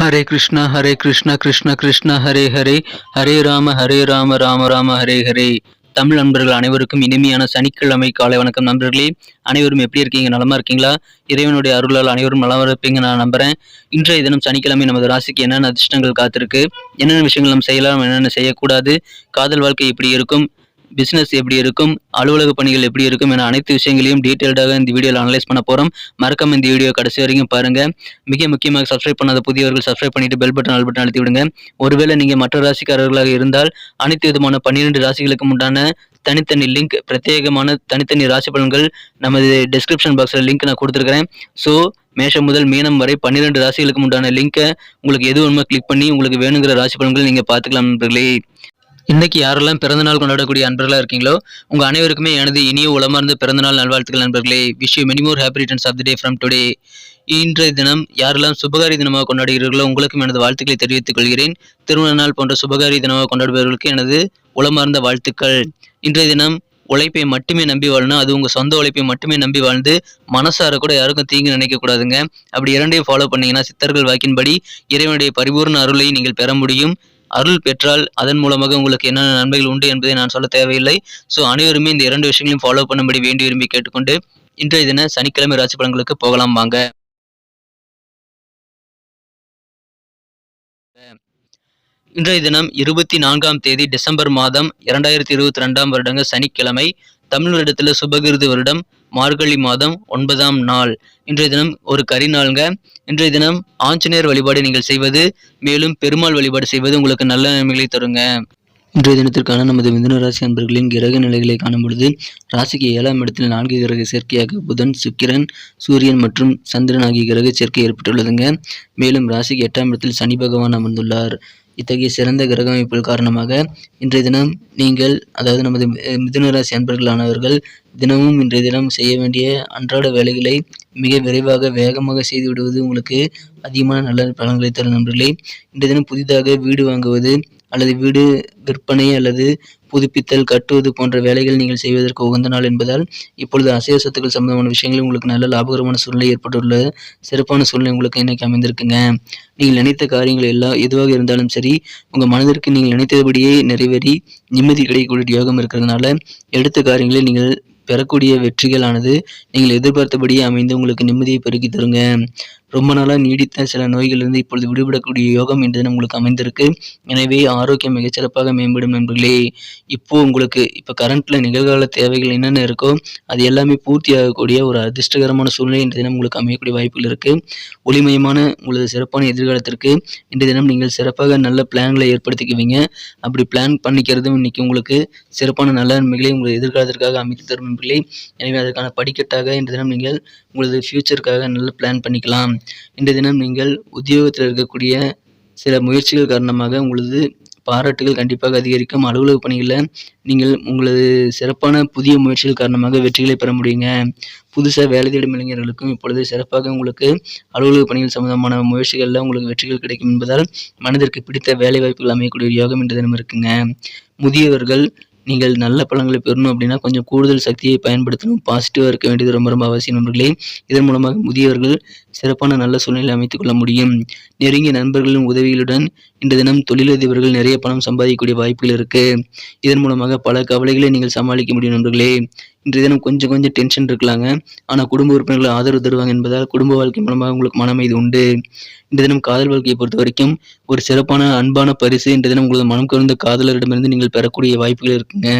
ஹரே கிருஷ்ணா ஹரே கிருஷ்ணா கிருஷ்ணா கிருஷ்ணா ஹரே ஹரே ஹரே ராம ஹரே ராம ராம ராம ஹரே ஹரே. தமிழ் நண்பர்கள் அனைவருக்கும் இனிமையான சனிக்கிழமை காலை வணக்கம் நண்பர்களே. அனைவரும் எப்படி இருக்கீங்க? நலமா இருக்கீங்களா? இறைவனுடைய அருளால் அனைவரும் நலமா இருப்பீங்க நான் நம்புறேன். இன்றைய தினம் சனிக்கிழமை நமது ராசிக்கு என்னென்ன அதிர்ஷ்டங்கள் காத்திருக்கு? என்னென்ன விஷயங்கள் நம்ம செய்யலாம் என்னென்ன செய்யக்கூடாது? காதல் வாழ்க்கை எப்படி இருக்கும்? பிஸ்னஸ் எப்படி இருக்கும் அலுவலக பணிகள் எப்படி இருக்கும் என அனைத்து விஷயங்களையும் டீட்டெயில்டாக இந்த வீடியோவில் அனலைஸ் பண்ண போகிறோம் மறக்காம இந்த வீடியோ கடைசி வரைக்கும் பாருங்கள் மிக முக்கியமாக சப்ஸ்கிரைப் பண்ணாத புதியவர்கள் சப்ஸ்கிரைப் பண்ணிட்டு பெல் பட்டன் ஆல் பட்டன் அழுத்தி விடுங்க. ஒருவேளை நீங்கள் மற்ற ராசிக்காரர்களாக இருந்தால் அனைத்து விதமான பன்னிரெண்டு ராசிகளுக்கு உண்டான தனித்தனி லிங்க் பிரத்யேகமான தனித்தனி ராசி பலன்கள் நமது டிஸ்கிரிப்ஷன் பாக்ஸில் லிங்க் நான் கொடுத்துருக்கிறேன். ஸோ மேஷம் முதல் மீனம் வரை பன்னிரெண்டு ராசிகளுக்கு உண்டான லிங்கை உங்களுக்கு எது ஒன்றுமே கிளிக் பண்ணி உங்களுக்கு வேணுங்கிற ராசி பலன்கள் நீங்கள் பார்த்துக்கலாம் நண்பர்களே. இன்றைக்கி யாரெல்லாம் பிறந்தநாள் கொண்டாடக்கூடிய அன்பர்களாக இருக்கீங்களோ உங்கள் அனைவருக்குமே எனது இனிய உளமார்ந்த பிறந்தநாள் நல்வாழ்த்துக்கள் நண்பர்களே. Wish you many more happy returns of the day from today இன்றைய தினம் யாரெல்லாம் சுபகாரி தினமாக கொண்டாடுகிறீர்களோ உங்களுக்கும் எனது வாழ்த்துக்களை தெரிவித்துக் கொள்கிறேன். திருமண நாள் போன்ற சுபகாரி தினமாக கொண்டாடுபவர்களுக்கு எனது உளமார்ந்த வாழ்த்துக்கள். இன்றைய தினம் உழைப்பை மட்டுமே நம்பி வாழணும். அது உங்கள் சொந்த உழைப்பை மட்டுமே நம்பி வாழ்ந்து மனசார கூட யாருக்கும் தீங்கு நினைக்கக்கூடாதுங்க அப்படி இரண்டையும் ஃபாலோ பண்ணீங்கன்னா சித்தர்கள் வாக்கின்படி இறைவனுடைய பரிபூர்ண அருளை நீங்கள் பெற முடியும். அருள் பெற்றால் அதன் மூலமாக உங்களுக்கு என்னென்ன நன்மைகள் உண்டு என்பதை நான் சொல்ல தேவையில்லை. ஸோ அனைவருமே இந்த இரண்டு விஷயங்களையும் ஃபாலோ பண்ணும்படி வேண்டி விரும்பி கேட்டுக்கொண்டு இன்றைய தின சனிக்கிழமை ராசி பலன்களுக்கு போகலாம் வாங்க. இன்றைய தினம் இருபத்தி நான்காம் தேதி டிசம்பர் மாதம் இரண்டாயிரத்தி இருபத்தி ரெண்டாம் வருடங்க சனிக்கிழமை. தமிழ் வருடத்தில் சுபகிருது வருடம் மார்கழி மாதம் ஒன்பதாம் நாள். இன்றைய தினம் ஒரு கரி நாளுங்க. இன்றைய தினம் ஆஞ்சநேயர் வழிபாடு நீங்கள் செய்வது மேலும் பெருமாள் வழிபாடு செய்வது உங்களுக்கு நல்ல நன்மைகளை தருங்க. இன்றைய தினத்திற்கான நமது மிதுன ராசி அன்பர்களின் கிரக நிலைகளை காணும் பொழுது ராசிக்கு ஏழாம் இடத்தில் நான்கு கிரக சேர்க்கையாக புதன் சுக்கிரன் சூரியன் மற்றும் சந்திரன் ஆகிய கிரக சேர்க்கை ஏற்பட்டுள்ளதுங்க. மேலும் ராசிக்கு எட்டாம் இடத்தில் சனி பகவான் அமர்ந்துள்ளார். இத்தகைய சிறந்த கிரக அமைப்புகள் காரணமாக இன்றைய தினம் நீங்கள் அதாவது நமது மிதுன ராசி அன்பர்களானவர்கள் தினமும் இன்றைய தினம் செய்ய வேண்டிய அன்றாட வேலைகளை மிக விரைவாக வேகமாக செய்து விடுவது உங்களுக்கு அதிகமான நல்ல பலன்களை தரும் நண்பர்களே. இன்றைய தினம் புதிதாக வீடு வாங்குவது அல்லது வீடு விற்பனை அல்லது புதுப்பித்தல் கட்டுவது போன்ற வேலைகள் நீங்கள் செய்வதற்கு உகந்த நாள் என்பதால் இப்பொழுது அசைவ சொத்துக்கள் சம்பந்தமான விஷயங்களில் உங்களுக்கு நல்ல லாபகரமான சூழ்நிலை ஏற்பட்டுள்ள சிறப்பான சூழ்நிலை உங்களுக்கு இன்னைக்கு அமைந்திருக்குங்க. நீங்கள் நினைத்த காரியங்கள் எல்லாம் எதுவாக இருந்தாலும் சரி உங்கள் மனதிற்கு நீங்கள் நினைத்தபடியே நிறைவேறி நிம்மதி கிடைக்கக்கூடிய யோகம் இருக்கிறதுனால எடுத்த காரியங்களை நீங்கள் பெறக்கூடிய வெற்றிகளானது. நீங்கள் எதிர்பார்த்தபடியே அமைந்து உங்களுக்கு நிம்மதியை பெருக்கி தருங்க. ரொம்ப நாளாக நீடித்த சில நோய்களிலிருந்து இப்பொழுது விடுபடக்கூடிய யோகம் இன்று தினம் உங்களுக்கு அமைந்திருக்கு. எனவே ஆரோக்கியம் மிகச்சிறப்பாக மேம்படும் நண்பர்களே இப்போ உங்களுக்கு இப்போ கரண்ட்ல நிகழ்கால தேவைகள் என்னென்ன இருக்கோ அது எல்லாமே பூர்த்தி ஆகக்கூடிய ஒரு அதிர்ஷ்டகரமான சூழ்நிலை இன்று தினம் உங்களுக்கு அமையக்கூடிய வாய்ப்புகள் இருக்கு. ஒளிமயமான உங்களது சிறப்பான எதிர்காலத்திற்கு இன்று தினம் நீங்கள் சிறப்பாக நல்ல பிளான்களை ஏற்படுத்திக்குவீங்க. அப்படி பிளான் பண்ணிக்கிறதும் இன்னைக்கு உங்களுக்கு சிறப்பான நல்ல நன்மைகளை உங்களது எதிர்காலத்திற்காக அமைத்து தரும் நண்பர்களே. எனவே அதற்கான படிக்கட்டாக இன்று தினம் நீங்கள் உங்களது ஃப்யூச்சருக்காக நல்ல பிளான் பண்ணிக்கலாம். இன்றைய தினம் நீங்கள் உத்தியோகத்தில் இருக்கக்கூடிய சில முயற்சிகள் காரணமாக உங்களது பாராட்டுகள் கண்டிப்பாக அதிகரிக்கும். அலுவலக பணிகளில் நீங்கள் உங்களது சிறப்பான புதிய முயற்சிகள் காரணமாக வெற்றிகளை பெற முடியுங்க. புதுசாக வேலை தேடும் இளைஞர்களுக்கும் இப்பொழுது சிறப்பாக உங்களுக்கு அலுவலக பணிகள் சம்பந்தமான முயற்சிகளில் உங்களுக்கு வெற்றிகள் கிடைக்கும் என்பதால் மனதிற்கு பிடித்த வேலை வாய்ப்புகள் அமையக்கூடிய யோகம் இன்று தினம் இருக்குங்க. முதியவர்கள் நீங்கள் நல்ல பழங்களை பெறணும் அப்படின்னா கொஞ்சம் கூடுதல் சக்தியை பயன்படுத்தணும். பாசிட்டிவாக இருக்க வேண்டியது ரொம்ப ரொம்ப அவசியம் நண்பர்களே. இதன் மூலமாக முதியவர்கள் சிறப்பான நல்ல சூழ்நிலை அமைத்துக் கொள்ள முடியும். நெருங்கிய நண்பர்களின் உதவிகளுடன் இன்று தினம் தொழிலதிபர்கள் நிறைய பணம் சம்பாதிக்கக்கூடிய வாய்ப்புகள் இருக்கு. இதன் மூலமாக பல கவலைகளை நீங்கள் சமாளிக்க முடியும் நண்பர்களே. இன்றைய தினம் கொஞ்சம் கொஞ்சம் டென்ஷன் இருக்கலாங்க. ஆனால் குடும்ப உறுப்பினர்கள் ஆதரவு தருவாங்க என்பதால் குடும்ப வாழ்க்கை மூலமாக உங்களுக்கு மனமைது உண்டு. இன்றைய தினம் காதல் வாழ்க்கையை பொறுத்த வரைக்கும் ஒரு சிறப்பான அன்பான பரிசு. இன்றைய தினம் உங்களது மனம் கவர்ந்த காதலரிடமிருந்து நீங்கள் பெறக்கூடிய வாய்ப்புகள் இருக்குங்க.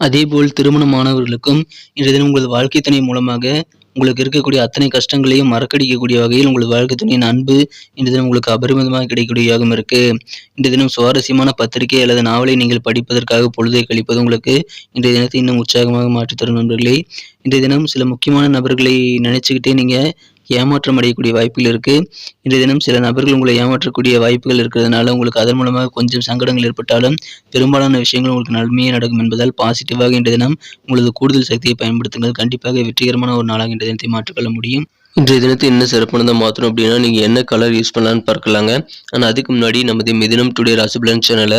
அதேபோல் திருமணமானவர்களுக்கும் இன்றைய தினம் உங்களது வாழ்க்கை துணை மூலமாக உங்களுக்கு இருக்கக்கூடிய அத்தனை கஷ்டங்களையும் மறக்கடிக்கக்கூடிய வகையில் உங்கள் வாழ்க்கை துணையின் அன்பு இந்த தினம் உங்களுக்கு அபரிமிதமாக கிடைக்கக்கூடியதாகவும் இருக்கு. இந்த தினம் சுவாரஸ்யமான பத்திரிகை அல்லது நாவலை நீங்கள் படிப்பதற்காக பொழுதை கழிப்பது உங்களுக்கு இன்றைய தினத்தை இன்னும் உற்சாகமாக மாற்றித்தரும் நண்பர்களே. இன்றைய தினம் சில முக்கியமான நபர்களை நினைச்சுக்கிட்டே நீங்கள் ஏமாற்றம் அடையக்கூடிய வாய்ப்புகள் இருக்கு. இன்றைய தினம் சில நபர்கள் உங்களை ஏமாற்றக்கூடிய வாய்ப்புகள் இருக்கிறதுனால உங்களுக்கு அதன் மூலமாக கொஞ்சம் சங்கடங்கள் ஏற்பட்டாலும் பெரும்பாலான விஷயங்கள் உங்களுக்கு நன்மையே நடக்கும் என்பதால் பாசிட்டிவாக இன்றைய தினம் உங்களது கூடுதல் சக்தியை பயன்படுத்துங்கள். கண்டிப்பாக வெற்றிகரமான ஒரு நாளாக இன்றைய தினத்தை மாற்றிக்கொள்ள முடியும். இன்றைய தினத்தை என்ன சிறப்பானதாக மாற்றணும் அப்படின்னா நீங்கள் என்ன கலர் யூஸ் பண்ணலான்னு பார்க்கலாங்க. ஆனால் அதுக்கு முன்னாடி நமது மிதினம் டுடே ராசிபலன் சேனலை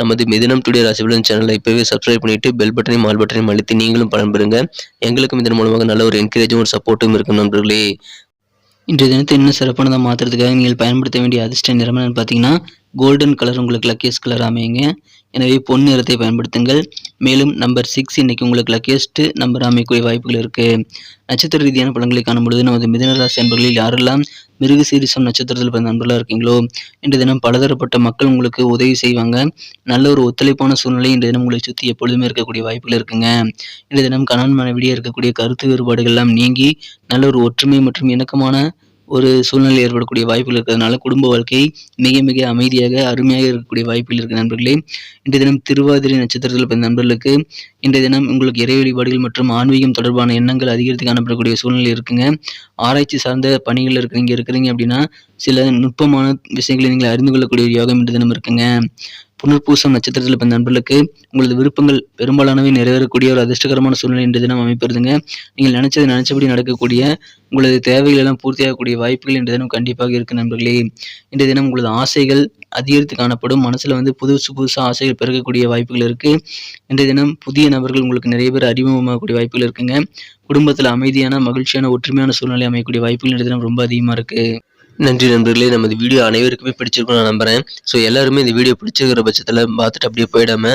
நமது மிதனம் டுடே ராசிபலன் சேனலை இப்போவே சப்ஸ்கிரைப் பண்ணிட்டு பெல் பட்டனையும் ஆல் பட்டனையும் அழுத்தி நீங்களும் பலன்பெறுங்க எங்களுக்கும் இதன் மூலமாக நல்ல ஒரு என்கரேஜும் ஒரு சப்போர்ட்டும் இருக்கும் நண்பர்களே. இன்றைய தினத்தை இன்னும் சிறப்பானதாக மாற்றுறதுக்காக நீங்கள் பயன்படுத்த வேண்டிய அதிர்ஷ்ட நிறம் என்னன்னு பார்த்தீங்கன்னா கோல்டன் கலர் உங்களுக்கு லக்கேஸ் கலர் அமையுங்க. எனவே பொன் நிறத்தை பயன்படுத்துங்கள். மேலும் நம்பர் சிக்ஸ் இன்னைக்கு உங்களுக்கு லக்கியஸ்ட்டு நம்பர் அமைக்கக்கூடிய வாய்ப்புகள் இருக்குது நட்சத்திர ரீதியான பலன்களை காணும் பொழுது நமது மிதனராசி அன்பர்களில் யாரெல்லாம் மிருக சீரிசம் நட்சத்திரத்தில் பிறந்த நண்பர்களாக இருக்கீங்களோ இன்று தினம் பலதரப்பட்ட மக்கள் உங்களுக்கு உதவி செய்வாங்க. நல்ல ஒரு ஒத்துழைப்பான சூழ்நிலை இன்று தினம் உங்களை சுற்றி எப்பொழுதுமே இருக்கக்கூடிய வாய்ப்புகள் இருக்குங்க. இன்று தினம் கணவன் மனைவிடையே இருக்கக்கூடிய கருத்து வேறுபாடுகள் எல்லாம் நீங்கி நல்ல ஒரு ஒற்றுமை மற்றும் இணக்கமான ஒரு சூழ்நிலை ஏற்படக்கூடிய வாய்ப்புகள் இருக்கிறதுனால குடும்ப வாழ்க்கை மிக மிக அமைதியாக அருமையாக இருக்கக்கூடிய வாய்ப்புகள் இருக்குது நண்பர்களே. இன்றைய தினம் திருவாதிரை நட்சத்திரத்தில் பிறந்த நண்பர்களுக்கு இன்றைய தினம் உங்களுக்கு இறை வழிபாடுகள் மற்றும் ஆன்மீகம் தொடர்பான எண்ணங்கள் அதிகரித்து காணப்படக்கூடிய சூழ்நிலை இருக்குங்க. ஆராய்ச்சி சார்ந்த பணிகள் இருக்கிறீங்க இருக்கிறீங்க அப்படின்னா சில நுட்பமான விஷயங்களை நீங்கள் அறிந்து கொள்ளக்கூடிய யோகம் இன்றைய தினம் இருக்குங்க. புனர்பூசம் நட்சத்திரத்தில் பிறந்த நண்பர்களுக்கு உங்களது விருப்பங்கள் பெரும்பாலானவை நிறைவேறக்கூடிய ஒரு அதிர்ஷ்டகரமான சூழ்நிலை இன்று தினம் அமைப்பிருதுங்க நீங்கள் நினைச்சது நினைச்சபடி நடக்கக்கூடிய உங்களது தேவைகள் எல்லாம் பூர்த்தியாகக்கூடிய வாய்ப்புகள் இன்று தினம் கண்டிப்பாக இருக்கு நண்பர்களே. இன்றைய தினம் உங்களது ஆசைகள் அதிகரித்து காணப்படும் மனசுல வந்து புதுசு புதுசாக ஆசைகள் பிறக்கக்கூடிய வாய்ப்புகள் இருக்கு. இன்றைய தினம் புதிய நபர்கள் உங்களுக்கு நிறைய பேர் அறிமுகமாகக்கூடிய வாய்ப்புகள் இருக்குங்க. குடும்பத்தில் அமைதியான மகிழ்ச்சியான ஒற்றுமையான சூழ்நிலை அமையக்கூடிய வாய்ப்புகள் இன்றைய தினம் ரொம்ப அதிகமாக இருக்குது நன்றி நண்பர்களே. நமது வீடியோ அனைவருக்குமே பிடிச்சிருக்கும் நான் நம்புறேன். ஸோ எல்லாருமே இந்த வீடியோ பிடிச்சிருக்கிற பட்சத்தில் பார்த்துட்டு அப்படியே போயிடாம